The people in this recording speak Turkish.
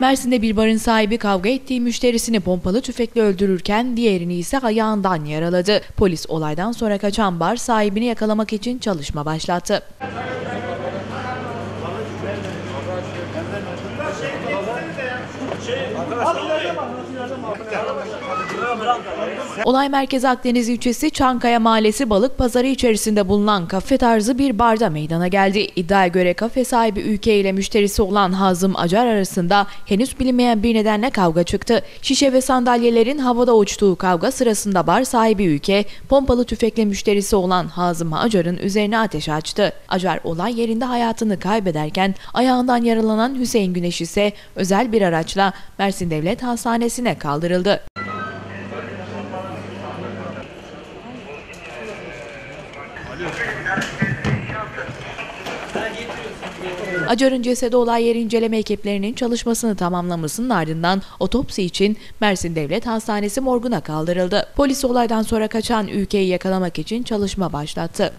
Mersin'de bir barın sahibi kavga ettiği müşterisini pompalı tüfekle öldürürken diğerini ise ayağından yaraladı. Polis olaydan sonra kaçan bar sahibini yakalamak için çalışma başlattı. Olay merkezi Akdeniz ilçesi Çankaya Mahallesi Balık Pazarı içerisinde bulunan kafe tarzı bir barda meydana geldi. İddiaya göre kafe sahibi ülke ile müşterisi olan Hazım Acar arasında henüz bilinmeyen bir nedenle kavga çıktı. Şişe ve sandalyelerin havada uçtuğu kavga sırasında bar sahibi ülke pompalı tüfekle müşterisi olan Hazım Acar'ın üzerine ateş açtı. Acar olay yerinde hayatını kaybederken ayağından yaralanan Hüseyin Güneş ise özel bir araçla Mersin Devlet Hastanesi'ne kaldırıldı. Acar'ın cesedi olay yeri inceleme ekiplerinin çalışmasını tamamlamasının ardından otopsi için Mersin Devlet Hastanesi morguna kaldırıldı. Polis olaydan sonra kaçan ülkeyi yakalamak için çalışma başlattı.